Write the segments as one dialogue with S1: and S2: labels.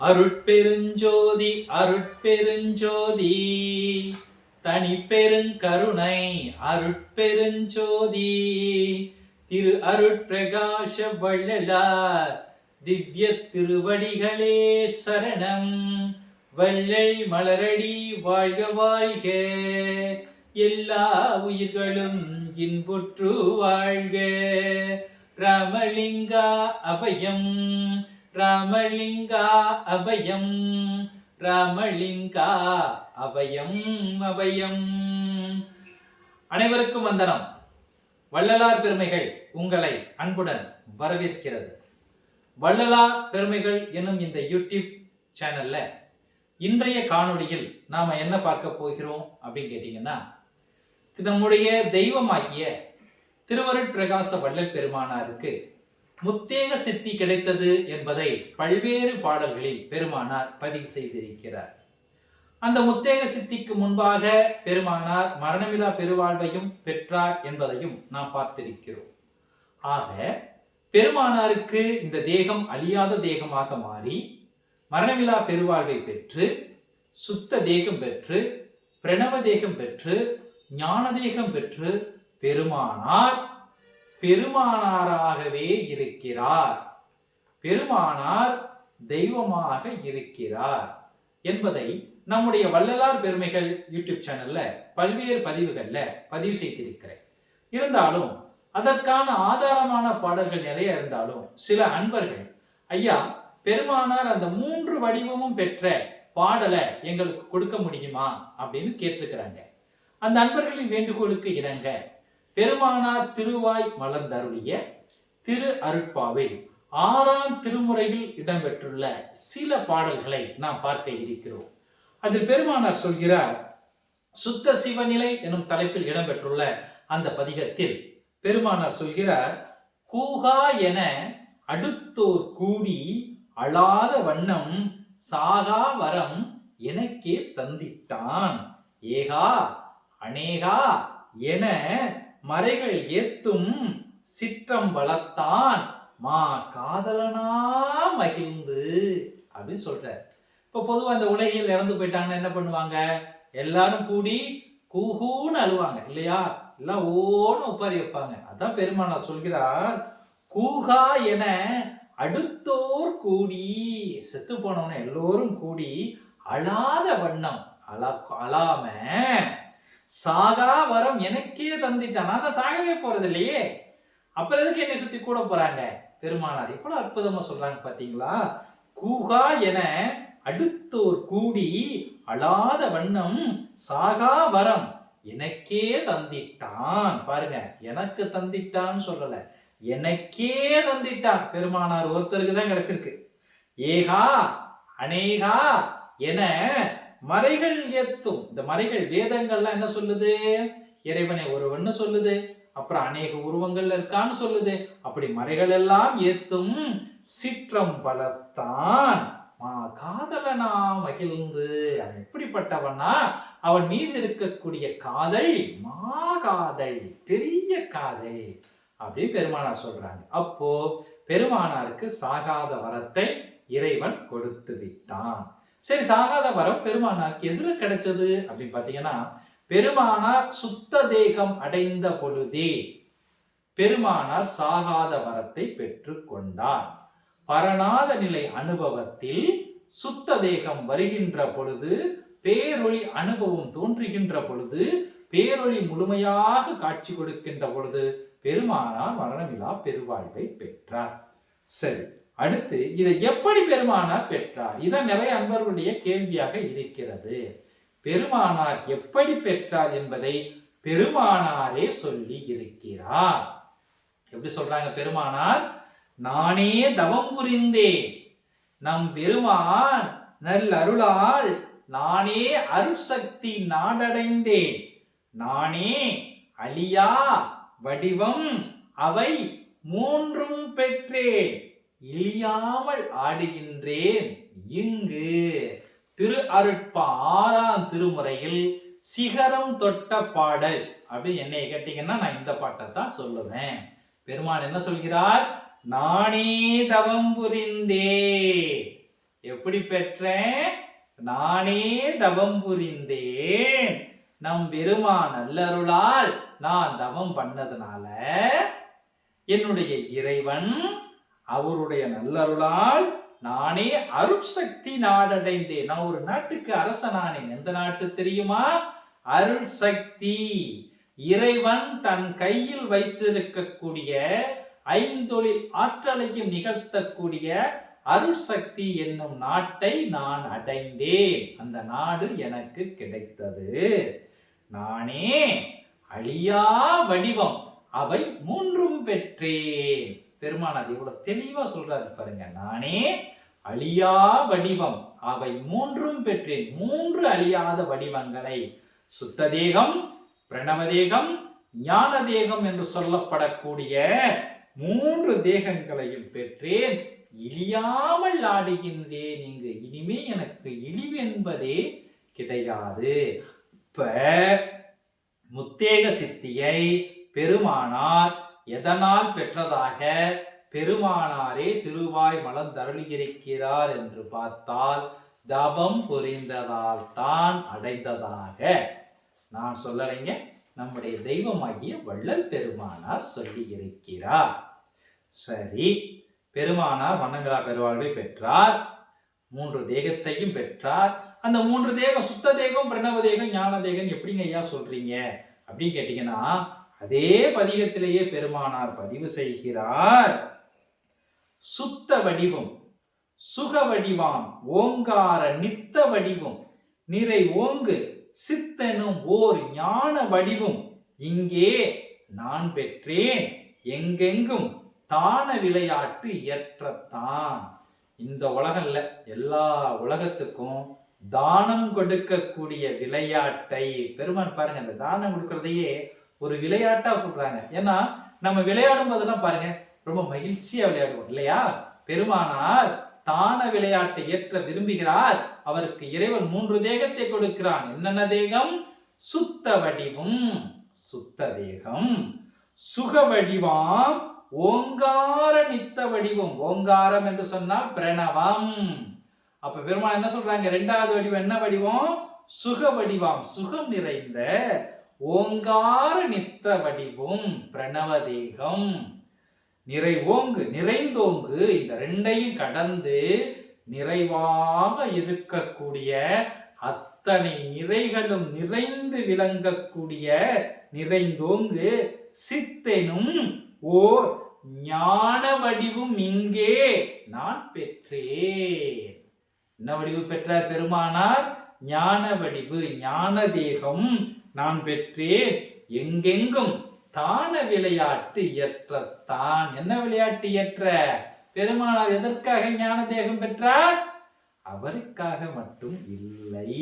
S1: அருட்பெருஞ்சோதி அருட்பெருஞ்சோதி. தனி பெருங்கருணை அருட்பெருஞ்சோதி. திரு அருட்பிரகாச வள்ளலார் திவ்ய திருவடிகளே சரணம். வள்ளல் மலரடி வாழ்க வாழ்க. எல்லா உயிர்களும் இன்புற்று வாழ்க. ராமலிங்கா அபயம். ராமலிங்கா அபயம் ராமலிங்கா அபயம் அபயம். அனைவருக்கும் வந்தனம். வள்ளலார் பெருமைகள் உங்களை அன்புடன் வரவேற்கிறது. வள்ளலார் பெருமைகள் என்னும் இந்த யூடியூப் சேனல்ல இன்றைய காணொளியில் நாம என்ன பார்க்க போகிறோம் அப்படின்னு கேட்டீங்கன்னா நம்முடைய தெய்வமாகிய திருவருட்பிரகாச வள்ளல் பெருமானாருக்கு முத்தேக சித்தி கிடைத்தது என்பதை பல்வேறு பாடல்களில் பெருமானார் பதிவு செய்திருக்கிறார். அந்த முத்தேக சித்திக்கு முன்பாக பெருமானார் மரணமிலா பெருவாழ்வையும் பெற்றார் என்பதையும் நாம் பார்த்திருக்கிறோம். ஆக பெருமானாருக்கு இந்த தேகம் அழியாத தேகமாக மாறி மரணமிலா பெருவாழ்வை பெற்று சுத்த தேகம் பெற்று பிரணவ தேகம் பெற்று ஞான தேகம் பெற்று பெருமானார் பெருமானாராகவே இருக்கிறார். பெருமானார் தெய்வமாக இருக்கிறார் என்பதை நம்முடைய வள்ளலார் பெருமைகள் யூடியூப் சேனல்ல பல்வேறு பதிவுகள்ல பதிவு செய்திருக்கிறேன். இருந்தாலும் அதற்கான ஆதாரமான பாடல்கள் நிறைய இருந்தாலும் சில அன்பர்கள் ஐயா பெருமானார் அந்த மூன்று வடிவமும் பெற்ற பாடலை எங்களுக்கு கொடுக்க முடியுமா? அப்படின்னு கேட்டிருக்கிறாங்க. அந்த அன்பர்களின் வேண்டுகோளுக்கு இணங்க பெருமானார் திருவாய் மலர்ந்தருளிய திரு அருட்பாவில் ஆறாம் திருமுறையில் இடம்பெற்றுள்ள சில பாடல்களை நாம் பார்க்க இருக்கிறோம். அதில் பெருமானார் சொல்கிறார் சுத்த சிவநிலை எனும் தலைப்பில் இடம்பெற்றுள்ள அந்த பதிகத்தில் பெருமானார் சொல்கிறார் கூகா என அடுத்தோர் கூடி அழாத வண்ணம் சாகா வரம் எனக்கே தந்திட்டான். ஏகா அநேகா என மறைகள் ஏத்தும் சிற்றம்பலத்தான் மா காதலனா மகிழ்ந்து அப்படின்னு சொல்றார். இப்போ பொதுவாக இந்த உலகில் இறந்து போயிட்டாங்கன்னா என்ன பண்ணுவாங்க? எல்லாரும் கூடி கூஹூன்னு அழுவாங்க இல்லையா? எல்லாம் ஓன்னு உப்பாரி வைப்பாங்க. அதான் பெருமானா சொல்கிறார் கூகா என அடுத்தோர் கூடி செத்து போனவன எல்லோரும் கூடி அழாத வண்ணம் அழா அழாம சாகா வரம் எனக்கே தந்திட்டான். நான் தான் சாகவே போறது இல்லையே அப்புறம் எதுக்கு என்னை சுத்தி கூட போறாங்க? பெருமானார் எவ்வளவு அற்புதமா சொல்றாங்க பாத்தீங்களா? கூகா என அடுத்தோர் கூடி அழாத வண்ணம் சாகா வரம் எனக்கே தந்திட்டான். பாருங்க எனக்கு தந்திட்டான்னு சொல்லல. எனக்கே தந்திட்டான். பெருமானார் ஒருத்தருக்கு தான் கிடைச்சிருக்கு. ஏகா அநேகா என மறைகள் ஏத்தும். இந்த மறைகள் வேதங்கள்லாம் என்ன சொல்லுது? இறைவனை ஒருவன்னு சொல்லுது. அப்புறம் அநேக உருவங்கள்ல இருக்கான்னு சொல்லுது. அப்படி மறைகள் எல்லாம் ஏத்தும் சிற்றம் பலத்தான். மா காதலனா மகிழ்ந்து. அவன் எப்படிப்பட்டவனா? அவன் மீது இருக்கக்கூடிய காதல் மா காதல் பெரிய காதல் அப்படி பெருமானார் சொல்றாங்க. அப்போ பெருமானாருக்கு சாகாத வரத்தை இறைவன் கொடுத்து விட்டான் சரி சாகாத வரம் பெருமானாருக்கு எதுல கிடைச்சது அப்படின்னு பாத்தீங்கன்னா பெருமானார் சுத்த தேகம் அடைந்த பொழுதே பெருமானார் சாகாத வரத்தை பெற்று கொண்டார் பரணாத நிலை அனுபவத்தில் சுத்த தேகம் வருகின்ற பொழுது பேரொளி அனுபவம் தோன்றுகின்ற பொழுது பேரொளி முழுமையாக காட்சி கொடுக்கின்ற பொழுது பெருமானார் மரணமிலா பெருவாழ்வை பெற்றார். சரி அடுத்து இதை எப்படி பெருமானார் பெற்றார்? இதான் நிறைய அன்பர்களுடைய கேள்வியாக இருக்கிறது. பெருமானார் எப்படி பெற்றார் என்பதை பெருமானாரே சொல்லி இருக்கிறார். எப்படி சொல்றாங்க பெருமானார்? நானே தவம் புரிந்தேன். நம் பெருமான் நல் அருளால் நானே அருட்சக்தி நாடடைந்தேன். நானே அழியா வடிவம் அவை மூன்றும் பெற்றேன். இழியாமல் ஆடுகின்றேன். இங்கு திரு அருட்ப ஆறாம் திருமுறையில் சிகரம் தொட்ட பாடல் அப்படின்னு என்னை கேட்டீங்கன்னா நான் இந்த பாட்டை தான் சொல்லுவேன். பெருமான் என்ன சொல்கிறார்? நானே தவம் புரிந்தே. எப்படி பெற்றேன்? நானே தவம் புரிந்தேன். நம் பெருமான் நல்லருளால் நான் தவம் பண்ணதுனால என்னுடைய இறைவன் அவருடைய நல்லருளால் நானே அருட்சக்தி நாடடைந்தேன். நான் ஒரு நாட்டுக்கு அரசனானேன். எந்த நாட்டு தெரியுமா? அருள் சக்தி இறைவன் தன் கையில் வைத்திருக்கக்கூடிய ஐந்தொழில் ஆற்றலையும் நிகழ்த்தக்கூடிய அருள் சக்தி என்னும் நாட்டை நான் அடைந்தேன். அந்த நாடு எனக்கு கிடைத்தது. நானே அழியா வடிவம் அவை மூன்றும் பெற்றேன். பெருமானார் இவ்வளவு தெளிவா சொல்றாரு பாருங்க. நானே அழியா வடிவம் அவை மூன்றும் பெற்றேன். மூன்று அழியாத வடிவங்களை சுத்த தேகம் பிரணவ தேகம் ஞான தேகம் என்று சொல்லப்படக்கூடிய மூன்று தேகங்களையும் பெற்றேன். இழியாமல் ஆடுகின்றேன் இங்கு. இனிமே எனக்கு இழிவு என்பதே கிடையாது. இப்ப முத்தேக சித்தியை பெருமானார் எதனால் பெற்றதாக பெருமானாரே திருவாய் மலர்ந்தருளியிருக்கிறார் என்று பார்த்தால் தபம் புரிந்ததால் தான் அடைந்ததாக. நான் சொல்லலைங்க. நம்முடைய தெய்வமாகிய வள்ளல் பெருமானார் சொல்லி இருக்கிறார் சரி பெருமானார் வண்ணங்களா பெருவாழ்வை பெற்றார் மூன்று தேகத்தையும் பெற்றார். அந்த மூன்று தேகம் சுத்த தேகம் பிரணவ தேகம் ஞான தேகம் எப்படிங்க ஐயா சொல்றீங்க? அப்படின்னு கேட்டீங்கன்னா அதே பதிகத்திலேயே பெருமானார் பதிவு செய்கிறார். சுத்த வடிவம் சுக வடிவாம் ஓங்கார நித்த வடிவம் நிறை ஓங்கு சித்தனும் ஓர் ஞான வடிவும் இங்கே நான் பெற்றேன் எங்கெங்கும் தான விளையாட்டு ஏற்றத்தான் இந்த உலகம்ல எல்லா உலகத்துக்கும் தானம் கொடுக்கக்கூடிய விளையாட்டை பெருமான் பாருங்க அந்த தானம் கொடுக்கறதையே ஒரு விளையாட்டா சொல்றாங்க ஏன்னா நம்ம விளையாடும் போதெல்லாம் பாருங்க ரொம்ப மகிழ்ச்சியா விளையாடுவோம் இல்லையா? பெருமானார் தான விளையாட்டை ஏற்ற விரும்புகிறார். அவருக்கு இறைவன் மூன்று தேகத்தை கொடுக்கிறான். என்னென்ன தேகம்? சுத்த வடிவும் சுத்த தேகம். சுக வடிவாம் ஓங்கார நித்த வடிவம். ஓங்காரம் என்று சொன்னால் பிரணவம். அப்ப பெருமாள் என்ன சொல்றாங்க? இரண்டாவது வடிவம் என்ன வடிவம்? சுக வடிவாம். சுகம் நிறைந்த ஓங்கார நித்த வடிவும் பிரணவ தேகம். நிறை ஓங்கு நிறைந்தோங்கு இந்த ரெண்டையும் கடந்து நிறைவாக இருக்கக்கூடிய அத்தனை நிறைகளும் நிறைந்து விளங்கக்கூடிய நிறைந்தோங்கு சித்தெனும் ஓர் ஞான வடிவும் இங்கே நான் பெற்றேன். என்ன வடிவு பெற்றார் பெருமானார்? ஞான வடிவு ஞான தேகம் நான் பெற்றேன். எங்கெங்கும் தான விளையாட்டு இயற்றத்தான். என்ன விளையாட்டு இயற்ற? பெருமானார் எதற்காக ஞான தேகம் பெற்றார்? அவருக்காக மட்டும் இல்லை.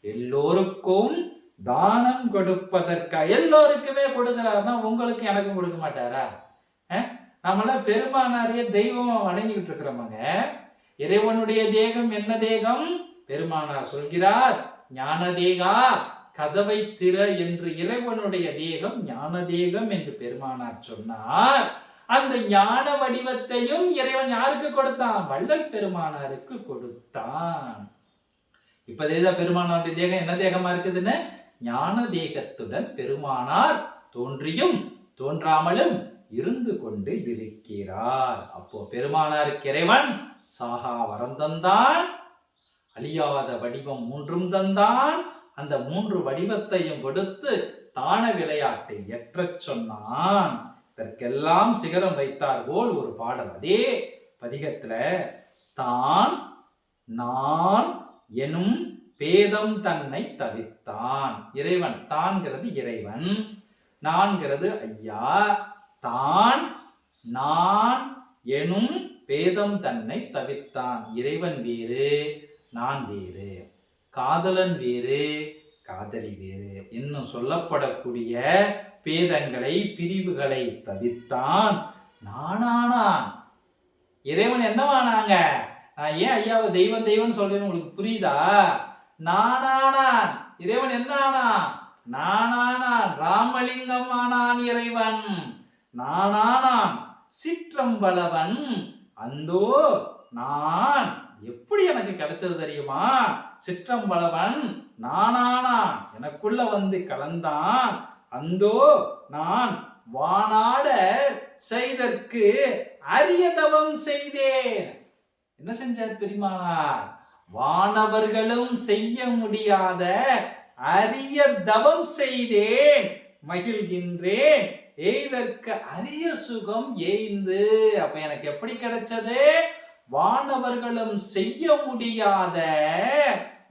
S1: எல்லோருக்கும் தானம் கொடுப்பதற்காக எல்லோருக்குமே கொடுக்கிறாருன்னா உங்களுக்கு எனக்கும் கொடுக்க மாட்டாரா? நம்மளாம் பெருமானாரையே தெய்வம் அடைஞ்சிக்கிட்டு இருக்கிறோமாங்க. இறைவனுடைய தேகம் என்ன தேகம்? பெருமானார் சொல்கிறார் ஞான தேகா கதவை திற என்று இறைவனுடைய தேகம் ஞான தேகம் என்று பெருமானார் சொன்னார். அந்த ஞான வடிவத்தையும் இறைவன் யாருக்கு கொடுத்தான்? வள்ளல் பெருமானாருக்கு கொடுத்தான். இப்ப தெரியுதா பெருமானாருடைய தேகம் என்ன தேகமா இருக்குதுன்னு? ஞான தேகத்துடன் பெருமானார் தோன்றியும் தோன்றாமலும் இருந்து கொண்டு இருக்கிறார். அப்போ பெருமானாருக்கு இறைவன் சாகா வரம் தந்தான் அழியாத வடிவம் மூன்றும் தந்தான் அந்த மூன்று வடிவத்தையும் கொடுத்து தான விளையாட்டை எற்றச் சொன்னான். இதற்கெல்லாம் சிகரம் வைத்தார் போல் ஒரு பாடல். அதே பதிகத்துல தான் நான் எனும் பேதம் தன்னை தவித்தான். இறைவன் தான்கிறது இறைவன் நான்கிறது ஐயா. தான் நான் எனும் பேதம் தன்னை தவித்தான். இறைவன் வேறு நான் வேறு. காதலன் வேறு காதலி வேறு இன்னும் சொல்லப்படக்கூடிய பேதங்களை பிரிவுகளை தவித்தான் நானானான். இறைவன் என்னவானாங்க? நான் ஏன் ஐயாவை தெய்வம் தெய்வம் சொல்றேன்னு உங்களுக்கு புரியுதா? நானானான். இறைவன் என்ன ஆனான் நானானான். ராமலிங்கம் ஆனான் இறைவன். நானானான். சிற்றம்பளவன் அந்தோ நான். எப்படி எனக்கு கிடைச்சது தெரியுமா? சிற்றம்பலவன் நானானா எனக்குள்ள வந்து கலந்தான். அந்தோ நான் வானாட செய்தற்கு அரிய தவம் செய்தேன். என்ன செஞ்சார் பெருமானார்? வானவர்களும் செய்ய முடியாத அரிய தவம் செய்தேன். மகிழ்கின்றேன். எய்தற்கு அரிய சுகம் ஏய்ந்து அப்ப எனக்கு எப்படி கிடைச்சது? வானவர்களும் செய்ய முடியாத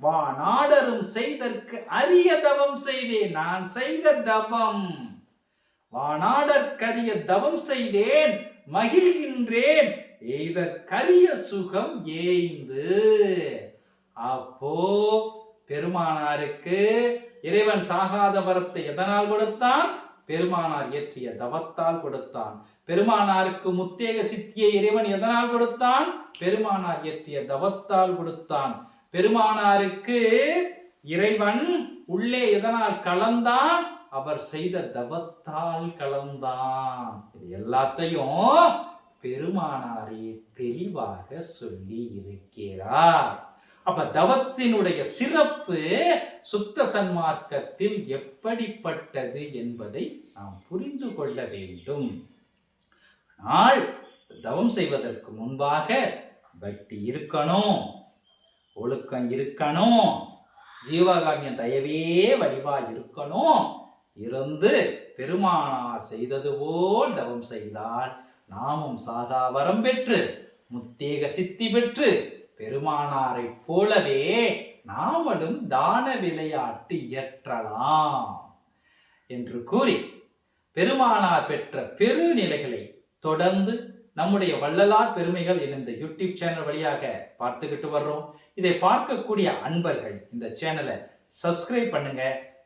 S1: வானாடரும் செய்தற்கு அரிய தவம் செய்தேன் நான் செய்த தவம். வானாடற்கரிய தவம் செய்தேன் மகிழ்கின்றேன் எய்தற்கரிய சுகம் ஏய்ந்து. அப்போ பெருமானாருக்கு இறைவன் சாகாத வரத்தை எதனால் கொடுத்தான்? பெருமானார் இயற்றிய தவத்தால் கொடுத்தான். பெருமானாருக்கு முத்தேக சித்தியை இறைவன் எதனால் கொடுத்தான்? பெருமானார் இயற்றிய தவத்தால் கொடுத்தான். பெருமானாருக்கு இறைவன் உள்ளே எதனால் கலந்தான்? அவர் செய்த தவத்தால் கலந்தான். இது எல்லாத்தையும் பெருமானாரே தெளிவாக சொல்லி இருக்கிறார். அப்ப தவத்தினுடைய சிறப்பு சுத்த சன்மார்க்கத்தில் எப்படிப்பட்டது என்பதை நாம் புரிந்து கொள்ள வேண்டும். ஆனால் தவம் செய்வதற்கு முன்பாக பக்தி இருக்கணும் ஒழுக்கம் இருக்கணும் ஜீவகாமியம் தயவே வடிவா இருக்கணும். இருந்து பெருமானார் செய்தது போல் தவம் செய்தால் நாமும் சாதா வரம் பெற்று முத்தேக சித்தி பெற்று பெருமானாரைப் போலவே நாமளும் தான விளையாட்டு இயற்றலாம் என்று கூறி பெருமானார் பெற்ற பெருநிலைகளை தொடர்ந்து நம்முடைய வள்ளலார் பெருமைகள் எனும் இந்த யூடியூப் சேனல் வழியாக பார்த்துக்கிட்டு வர்றோம். இதை பார்க்கக்கூடிய அன்பர்கள் இந்த சேனலை சப்ஸ்கிரைப் பண்ணுங்க.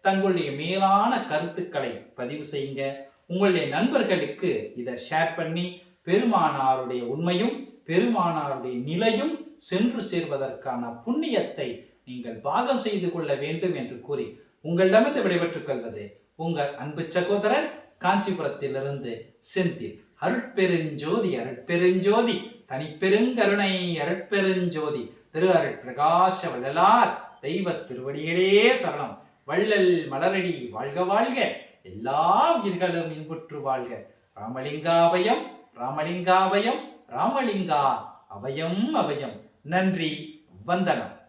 S1: தங்களுடைய மேலான கருத்துக்களை பதிவு செய்யுங்க. உங்களுடைய நண்பர்களுக்கு இதை ஷேர் பண்ணி பெருமானாருடைய உண்மையும் பெருமானாருடைய நிலையும் சென்று சேர்வதற்கான புண்ணியத்தை நீங்கள் பாகம் செய்து கொள்ள வேண்டும் என்று கூறி உங்களிடமிருந்து விடைபெற்றுக் கொள்வது உங்கள் அன்பு சகோதரன் காஞ்சிபுரத்திலிருந்து செந்தில். அருட்பெருஞ்சோதி அருட்பெருஞ்சோதி தனிப்பெருங்கருணை அருட்பெருஞ்சோதி. திரு அருட்பிரகாச வள்ளலார் தெய்வ திருவடிகளே சரணம். வள்ளல் மலரடி வாழ்க வாழ்க. எல்லா உயிர்களும் இன்புற்று வாழ்க. ராமலிங்காபயம் ராமலிங்காபயம் ராமலிங்கா அபயம் அபயம் நன்றி வந்தனம்.